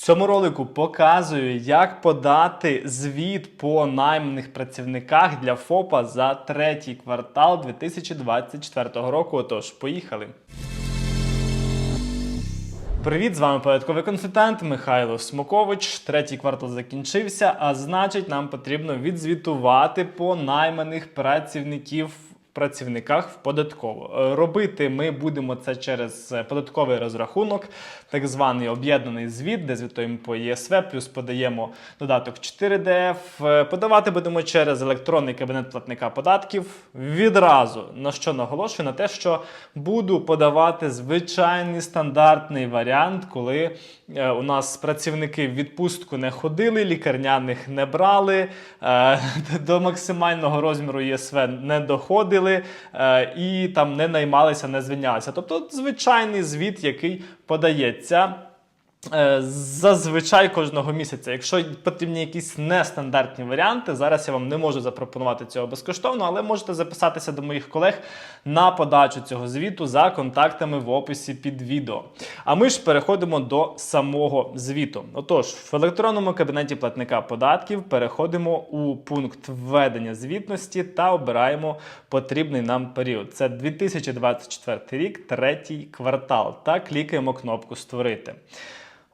Цьому ролику показую, як подати звіт по найманих працівниках для ФОПа за третій квартал 2024 року. Отож, поїхали. Привіт, з вами податковий консультант Михайло Смокович. Третій квартал закінчився, а значить, нам потрібно відзвітувати по найманих працівників. Працівниках в податково робити ми будемо це через е, податковий розрахунок, так званий об'єднаний звіт, де звітуємо по ЄСВ, плюс подаємо додаток 4DF. Е, Подавати будемо через електронний кабінет платника податків. Відразу на що наголошую на те, що буду подавати звичайний стандартний варіант, коли е, у нас працівники в відпустку не ходили, лікарняних не брали, е, до максимального розміру ЄСВ не доходили і там не наймалися, не звільнялися. Тобто звичайний звіт, який подається. Е, Зазвичай кожного місяця. Якщо потрібні якісь нестандартні варіанти, зараз я вам не можу запропонувати цього безкоштовно, але можете записатися до моїх колег на подачу цього звіту за контактами в описі під відео. А ми ж переходимо до самого звіту. Отож, в електронному кабінеті платника податків переходимо у пункт введення звітності та обираємо потрібний нам період. Це 2024 рік, третій квартал. Та клікаємо кнопку Створити.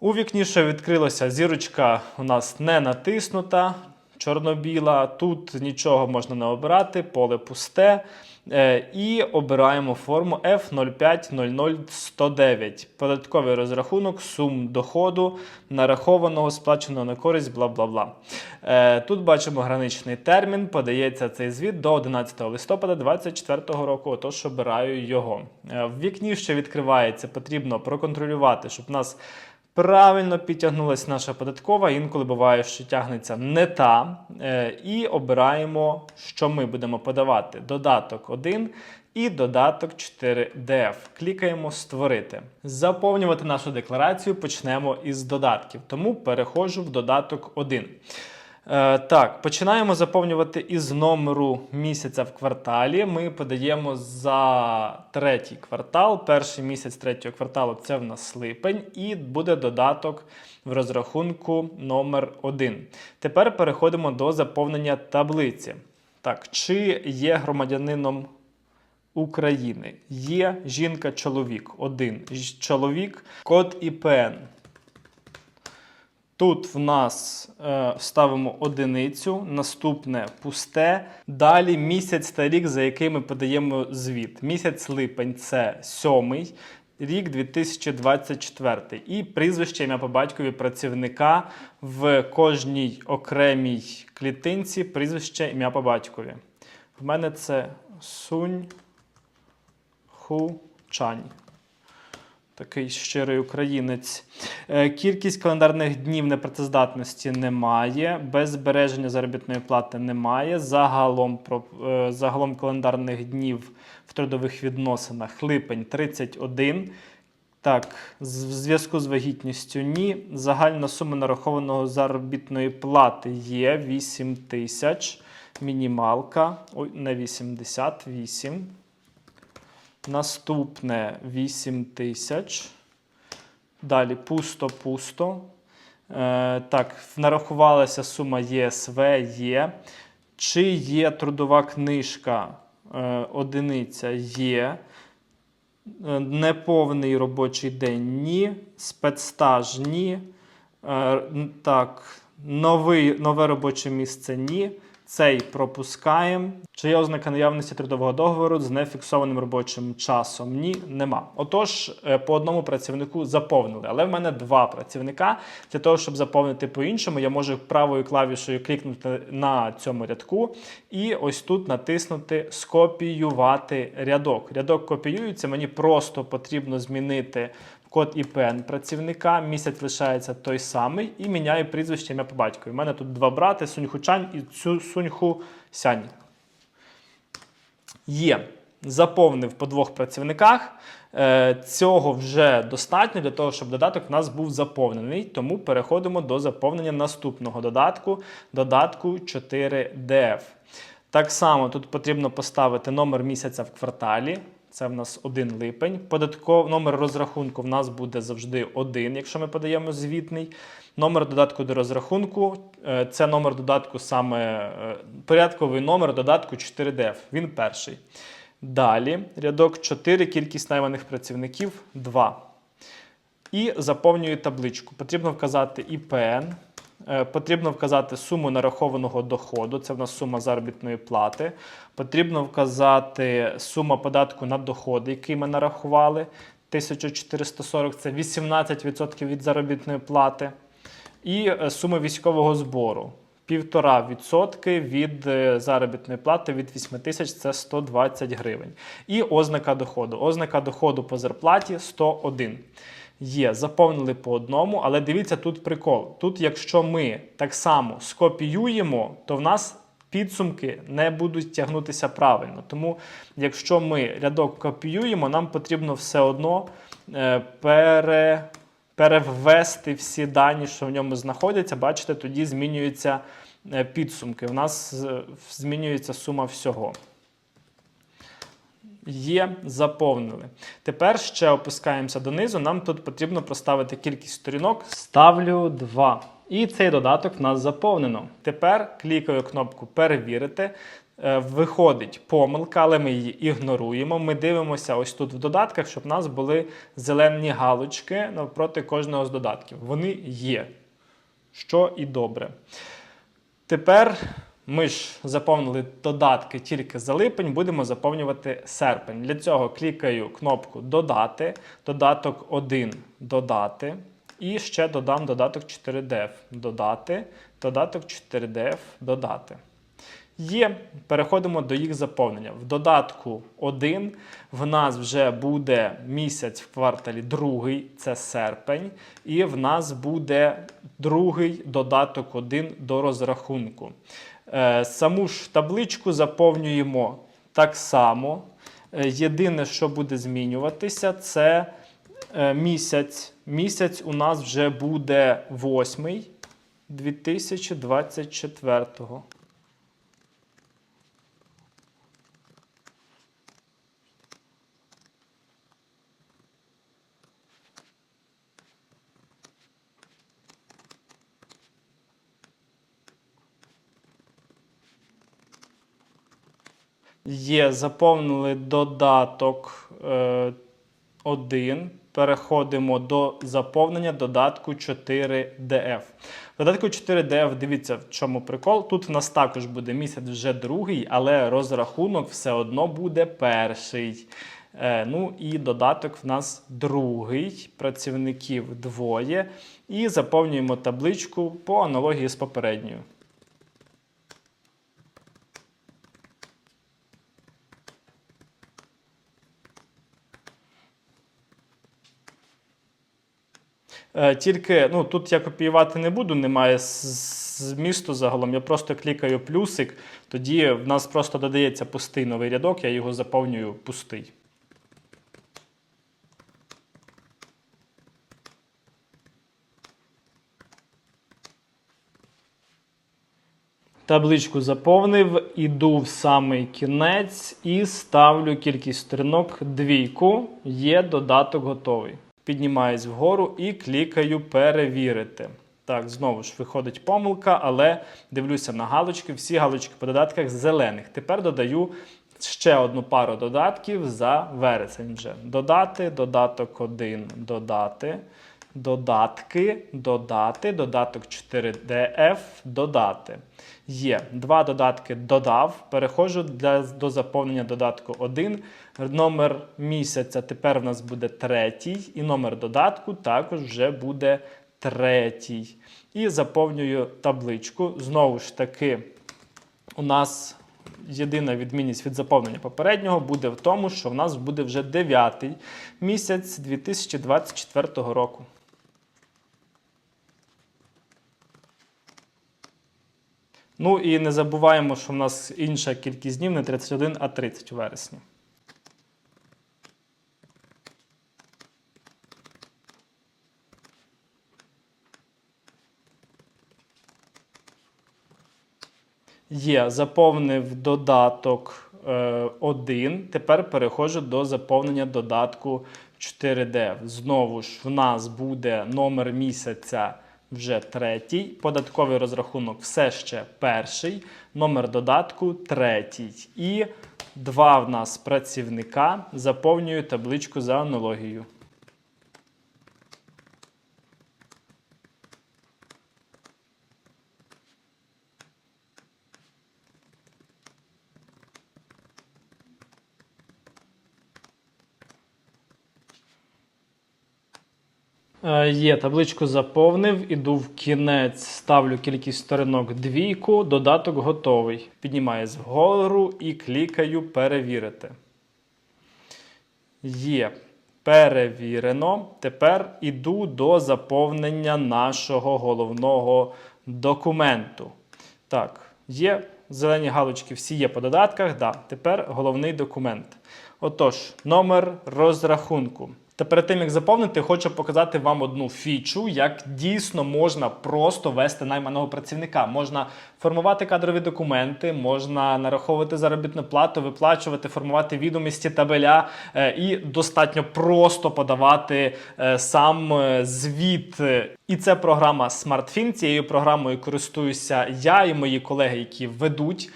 У вікні, що відкрилося, зірочка у нас не натиснута, чорно-біла. Тут нічого можна не обирати, поле пусте. Е, І обираємо форму F0500109. Податковий розрахунок сум доходу, нарахованого, сплаченого на користь, бла бла бла. Е, Тут бачимо граничний термін. Подається цей звіт до 11 листопада 2024 року. Отож, обираю його. Е, В вікні, що відкривається, потрібно проконтролювати, щоб у нас Правильно підтягнулася наша податкова. Інколи буває, що тягнеться не та. Е, І обираємо, що ми будемо подавати: додаток 1 і додаток 4DF. Клікаємо Створити. Заповнювати нашу декларацію почнемо із додатків. Тому переходжу в додаток 1. Е, так, починаємо заповнювати із номеру місяця в кварталі. Ми подаємо за третій квартал. Перший місяць третього кварталу це в нас липень, і буде додаток в розрахунку номер 1. Тепер переходимо до заповнення таблиці. Так, чи є громадянином України? Є жінка-чоловік. Один чоловік, код ІПН. Тут в нас е, ставимо одиницю, наступне пусте. Далі місяць та рік, за який ми подаємо звіт. Місяць липень це сьомий, рік 2024. І прізвище ім'я по батькові працівника в кожній окремій клітинці. Прізвище ім'я по батькові. В мене це Сунь Ху Чань. Такий щирий українець. Е, Кількість календарних днів непрацездатності немає. Без збереження заробітної плати немає. Загалом, е, загалом календарних днів в трудових відносинах липень 31. Так, в зв'язку з вагітністю ні. Загальна сума нарахованого заробітної плати є 8 тисяч. Мінімалка. Не 88. Наступне 8 тисяч. Далі пусто-пусто. Е, так, нарахувалася сума ЄСВ є. Чи є трудова книжка? Е, одиниця є. Е, Неповний робочий день ні. Спецстаж ні. Е, так, новий, нове робоче місце ні. Цей пропускаємо. Чи є ознака наявності трудового договору з нефіксованим робочим часом? Ні, нема. Отож, е, по одному працівнику заповнили. Але в мене два працівника. Для того, щоб заповнити по-іншому, я можу правою клавішою клікнути на цьому рядку і ось тут натиснути Скопіювати рядок. Рядок копіюється, мені просто потрібно змінити код ІПН працівника, місяць лишається той самий, і міняю прізвище ім'я по батькові. У мене тут два брати: Суньху Чань і Цю Суньху Сянь. Є. Заповнив по двох працівниках. Е, Цього вже достатньо для того, щоб додаток в нас був заповнений. Тому переходимо до заповнення наступного додатку, додатку 4DF. Так само тут потрібно поставити номер місяця в кварталі. Це в нас 1 липень. Податков... Номер розрахунку в нас буде завжди 1, якщо ми подаємо звітний. Номер додатку до розрахунку е, це номер додатку саме е, порядковий номер додатку 4DF. Він перший. Далі рядок 4, кількість найманих працівників 2. І заповнюю табличку. Потрібно вказати ІПН, потрібно вказати суму нарахованого доходу, це в нас сума заробітної плати. Потрібно вказати сума податку на доходи, який ми нарахували. 1440 це 18% від заробітної плати. І е, сума військового збору. 1,5% від е, заробітної плати від 8 тисяч це 120 гривень. І ознака доходу. Ознака доходу по зарплаті 101. Є, заповнили по одному, але дивіться, тут прикол. Тут, якщо ми так само скопіюємо, то в нас підсумки не будуть тягнутися правильно. Тому, якщо ми рядок копіюємо, нам потрібно все одно е, пере, переввести всі дані, що в ньому знаходяться. Бачите, тоді змінюються е, підсумки. У нас е, змінюється сума всього. Є, заповнили. Тепер ще опускаємося донизу. Нам тут потрібно проставити кількість сторінок. Ставлю 2. І цей додаток в нас заповнено. Тепер клікаю кнопку Перевірити. Е, Виходить помилка, але ми її ігноруємо. Ми дивимося ось тут в додатках, щоб в нас були зелені галочки навпроти кожного з додатків. Вони є. Що і добре. Тепер ми ж заповнили додатки тільки за липень, будемо заповнювати серпень. Для цього клікаю кнопку Додати, додаток 1 додати. І ще додам додаток 4DF. Додати, додаток 4DF додати. Є, переходимо до їх заповнення. В додатку 1 в нас вже буде місяць в кварталі другий, це серпень, і в нас буде другий додаток 1 до розрахунку. Е, Саму ж табличку заповнюємо так само. Е, Єдине, що буде змінюватися, це е, місяць. Місяць у нас вже буде 8 2024. Є, заповнили додаток 1. Переходимо до заповнення додатку 4DF. Додатку 4DF, дивіться, в чому прикол. Тут в нас також буде місяць вже другий, але розрахунок все одно буде перший. Е, ну і додаток в нас другий, працівників двоє. І заповнюємо табличку по аналогії з попередньою. Е, Тільки ну, тут я копіювати не буду, немає змісту загалом. Я просто клікаю плюсик, тоді в нас просто додається пустий новий рядок, я його заповнюю пустий. Табличку заповнив, іду в самий кінець і ставлю кількість сторінок двійку. Є додаток готовий. Піднімаюсь вгору і клікаю перевірити. Так, знову ж виходить помилка, але дивлюся на галочки. Всі галочки по додатках зелених. Тепер додаю ще одну пару додатків за вересень вже. Додати, додаток 1, додати, додатки, додати, додаток 4DF, додати. Є два додатки додав. Переходжу для, до заповнення додатку 1. Номер місяця тепер в нас буде третій, і номер додатку також вже буде третій. І заповнюю табличку. Знову ж таки, у нас єдина відмінність від заповнення попереднього буде в тому, що в нас буде вже дев'ятий місяць 2024 року. Ну і не забуваємо, що в нас інша кількість днів не 31, а 30 у Є, заповнив додаток 1. Тепер переходжу до заповнення додатку 4D. Знову ж в нас буде номер місяця вже третій, податковий розрахунок все ще перший, номер додатку третій. І два в нас працівника заповнюю табличку за аналогією. Є, табличку заповнив, іду в кінець, ставлю кількість сторінок двійку, додаток готовий. Піднімаюсь вгору і клікаю перевірити. Є. Перевірено. Тепер іду до заповнення нашого головного документу. Так, є зелені галочки, всі є по додатках. Да. Тепер головний документ. Отож, номер розрахунку. Та перед тим як заповнити, хочу показати вам одну фічу, як дійсно можна просто вести найманого працівника. Можна формувати кадрові документи, можна нараховувати заробітну плату, виплачувати, формувати відомості табеля е, і достатньо просто подавати е, сам е, звіт. І це програма SmartFin. Цією програмою користуюся я і мої колеги, які ведуть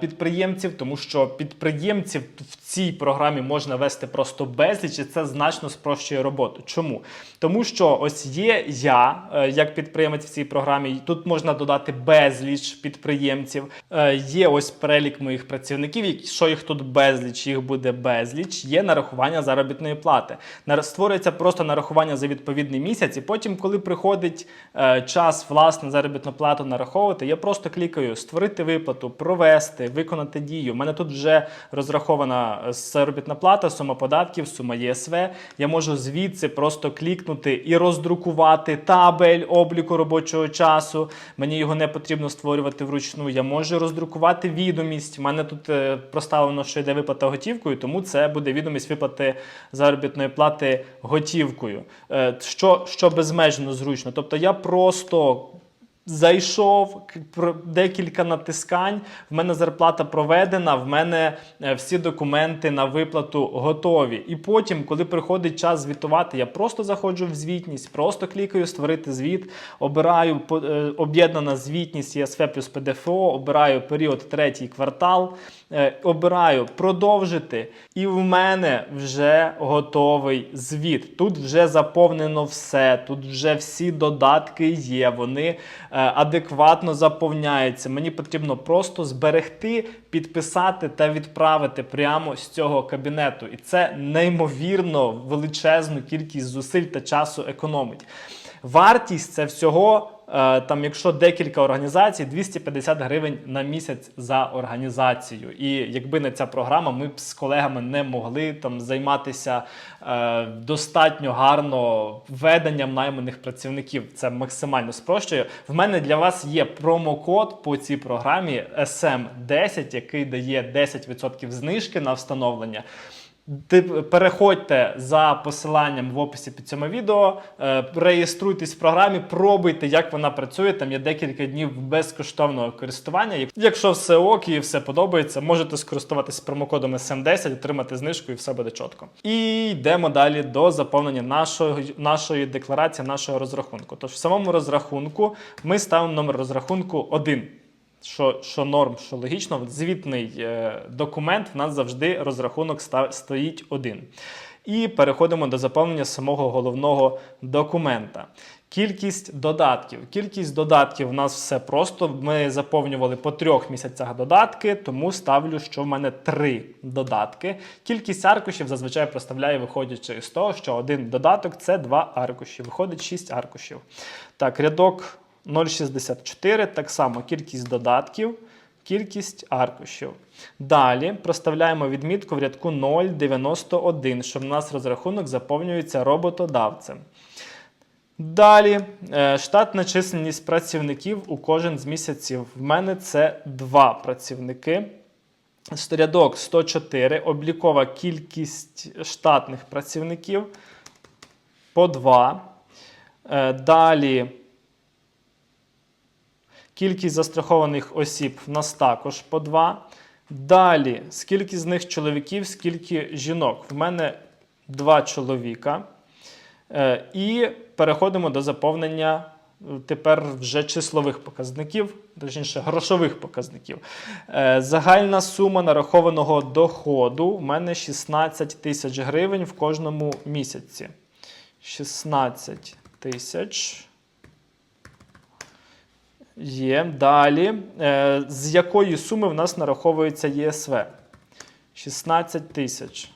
підприємців, тому що підприємців в цій програмі можна вести просто безліч, і це значно спрощує роботу. Чому? Тому що ось є я, е, як підприємець в цій програмі. Тут можна додати безліч підприємців. Е, Є ось перелік моїх працівників. Якщо їх тут безліч, їх буде безліч. Є нарахування заробітної плати. Створюється просто нарахування за відповідний місяць, і потім, коли приходить е, час власне заробітну плату нараховувати, я просто клікаю створити виплату, провести, виконати дію. У мене тут вже розрахована заробітна плата, сума податків, сума ЄСВ. Я можу звідси просто клікнути і роздрукувати табель обліку робочого часу. Мені його не потрібно створювати вручну. Я можу роздрукувати відомість. У мене тут е, проставлено, що йде виплата готівкою, тому це буде відомість виплати заробітної плати готівкою. Е, Що, що безмежно зручно. Тобто я просто. Зайшов декілька натискань. В мене зарплата проведена, в мене е, всі документи на виплату готові. І потім, коли приходить час звітувати, я просто заходжу в звітність, просто клікаю створити звіт, обираю е, об'єднана звітність ЄСФ плюс ПДФО, обираю період третій квартал, е, обираю продовжити. І в мене вже готовий звіт. Тут вже заповнено все, тут вже всі додатки є. Вони адекватно заповняється. Мені потрібно просто зберегти, підписати та відправити прямо з цього кабінету. І це неймовірно величезну кількість зусиль та часу економить. Вартість це всього, е, там, якщо декілька організацій, 250 гривень на місяць за організацію. І якби не ця програма, ми б з колегами не могли там займатися е, достатньо гарно веденням найманих працівників. Це максимально спрощує. В мене для вас є промокод по цій програмі SM10, який дає 10% знижки на встановлення. Переходьте за посиланням в описі під цим відео, е, реєструйтесь в програмі, пробуйте, як вона працює. Там є декілька днів безкоштовного користування. Якщо все ок і все подобається, можете скористуватися промокодом SM10, отримати знижку і все буде чітко. І йдемо далі до заповнення нашої, нашої декларації, нашого розрахунку. Тож в самому розрахунку ми ставимо номер розрахунку 1 що, що норм, що логічно, звітний е, документ в нас завжди розрахунок ста- стоїть один. І переходимо до заповнення самого головного документа. Кількість додатків. Кількість додатків у нас все просто. Ми заповнювали по трьох місяцях додатки, тому ставлю, що в мене три додатки. Кількість аркушів зазвичай проставляю, виходячи з того, що один додаток це два аркуші. Виходить 6 аркушів. Так, рядок 0,64, так само кількість додатків, кількість аркушів. Далі проставляємо відмітку в рядку 0,91, щоб у нас розрахунок заповнюється роботодавцем. Далі е, штатна чисельність працівників у кожен з місяців. В мене це два працівники. Рядок 104, облікова кількість штатних працівників по 2. Е, Далі Кількість застрахованих осіб в нас також по 2. Далі, скільки з них чоловіків, скільки жінок? В мене два чоловіка. Е, І переходимо до заповнення е, тепер вже числових показників, точніше, грошових показників. Е, Загальна сума нарахованого доходу в мене 16 тисяч гривень в кожному місяці. 16 тисяч. Є. Далі. Е, З якої суми в нас нараховується ЄСВ? 16 тисяч.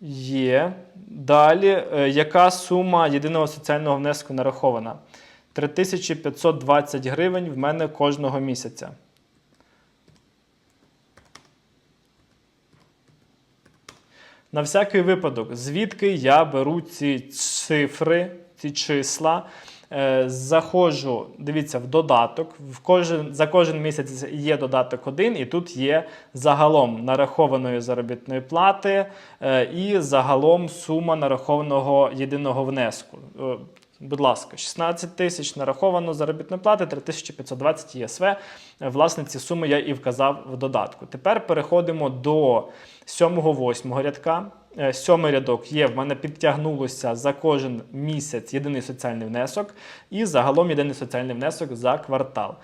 Є. Далі, е, яка сума єдиного соціального внеску нарахована? 3520 гривень в мене кожного місяця. На всякий випадок, звідки я беру ці цифри, ці числа. Е, Заходжу, дивіться, в додаток. В кожен, за кожен місяць є додаток один, і тут є загалом нарахованої заробітної плати е, і загалом сума нарахованого єдиного внеску. Будь ласка, 16 тисяч нараховано заробітної плати, 3520 ЄСВ. Власне, ці суми я і вказав в додатку. Тепер переходимо до 7-8 рядка. Е, Сьомий рядок є, в мене підтягнулося за кожен місяць єдиний соціальний внесок і загалом єдиний соціальний внесок за квартал.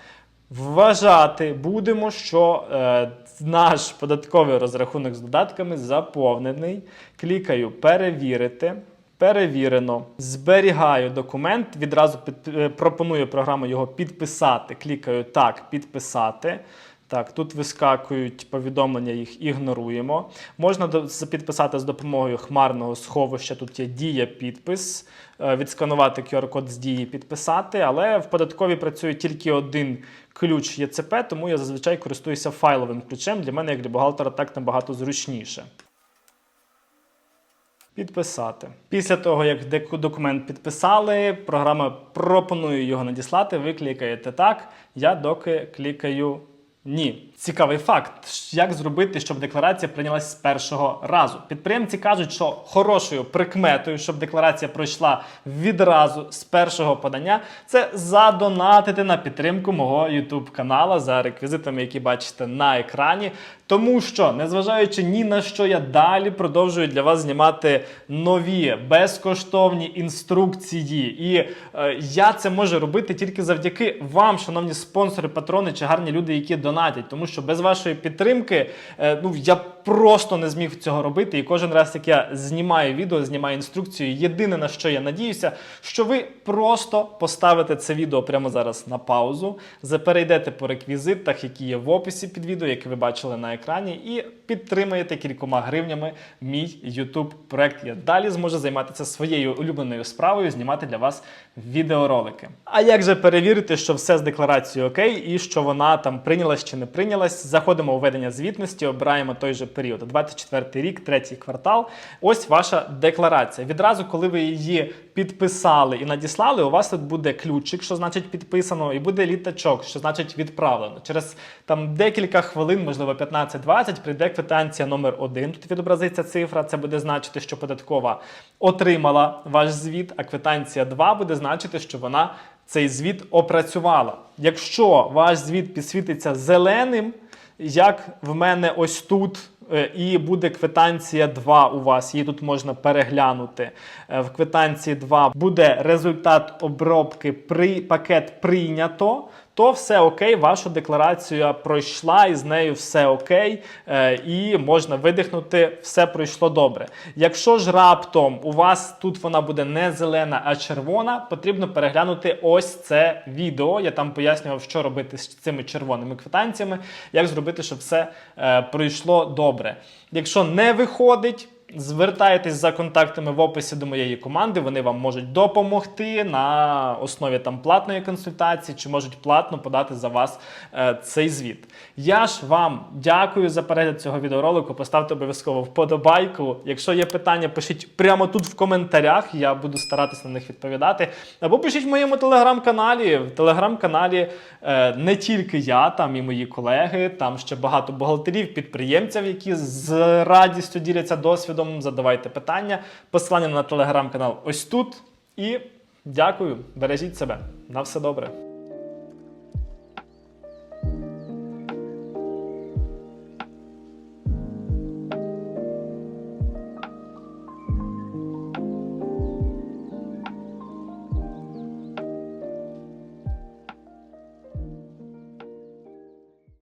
Вважати будемо, що е, наш податковий розрахунок з додатками заповнений. Клікаю перевірити. Перевірено. Зберігаю документ. Відразу під, е, пропоную програму його підписати. Клікаю так, підписати. Так, тут вискакують повідомлення, їх ігноруємо. Можна підписати з допомогою хмарного сховища. Тут є дія підпис, е, відсканувати QR-код з дії підписати, але в податковій працює тільки один ключ ЄЦП, тому я зазвичай користуюся файловим ключем. Для мене, як для бухгалтера, так набагато зручніше. Підписати. Після того, як документ підписали, програма пропонує його надіслати. Ви клікаєте так. Я доки клікаю ні. Цікавий факт, як зробити, щоб декларація прийнялась з першого разу. Підприємці кажуть, що хорошою прикметою, щоб декларація пройшла відразу з першого подання, це задонатити на підтримку мого YouTube канала за реквізитами, які бачите на екрані. Тому що, незважаючи ні на що, я далі продовжую для вас знімати нові безкоштовні інструкції. І е, я це можу робити тільки завдяки вам, шановні спонсори, патрони чи гарні люди, які донатять. Тому що без вашої підтримки е, ну я просто не зміг цього робити. І кожен раз, як я знімаю відео, знімаю інструкцію, єдине на що я надіюся, що ви просто поставите це відео прямо зараз на паузу, за- перейдете по реквізитах, які є в описі під відео, які ви бачили на екрані, і підтримаєте кількома гривнями мій YouTube проект. Я далі зможу займатися своєю улюбленою справою, знімати для вас відеоролики. А як же перевірити, що все з декларацією окей, і що вона там прийнялась чи не прийнялась? Заходимо у ведення звітності, обираємо той же період, 24 рік, третій квартал. Ось ваша декларація. Відразу, коли ви її підписали і надіслали, у вас тут буде ключик, що значить підписано, і буде літачок, що значить відправлено. Через там декілька хвилин, можливо, 15-20, прийде квитанція номер 1 Тут відобразиться цифра. Це буде значити, що податкова отримала ваш звіт, а квитанція 2 буде значити, що вона цей звіт опрацювала. Якщо ваш звіт підсвітиться зеленим, як в мене ось тут. Е, І буде квитанція 2 у вас, її тут можна переглянути. Е, В квитанції 2 буде результат обробки при пакет прийнято. То все окей, ваша декларація пройшла, і з нею все окей, е, і можна видихнути, все пройшло добре. Якщо ж раптом у вас тут вона буде не зелена, а червона, потрібно переглянути ось це відео. Я там пояснював, що робити з цими червоними квитанціями, як зробити, щоб все е, пройшло добре. Якщо не виходить, Звертайтесь за контактами в описі до моєї команди. Вони вам можуть допомогти на основі там платної консультації, чи можуть платно подати за вас е, цей звіт. Я ж вам дякую за перегляд цього відеоролику. Поставте обов'язково вподобайку. Якщо є питання, пишіть прямо тут в коментарях. Я буду старатися на них відповідати. Або пишіть в моєму телеграм-каналі. В телеграм-каналі е, не тільки я, там і мої колеги, там ще багато бухгалтерів, підприємців, які з радістю діляться досвідом. Задавайте питання. Посилання на телеграм-канал ось тут. І дякую. Бережіть себе. На все добре.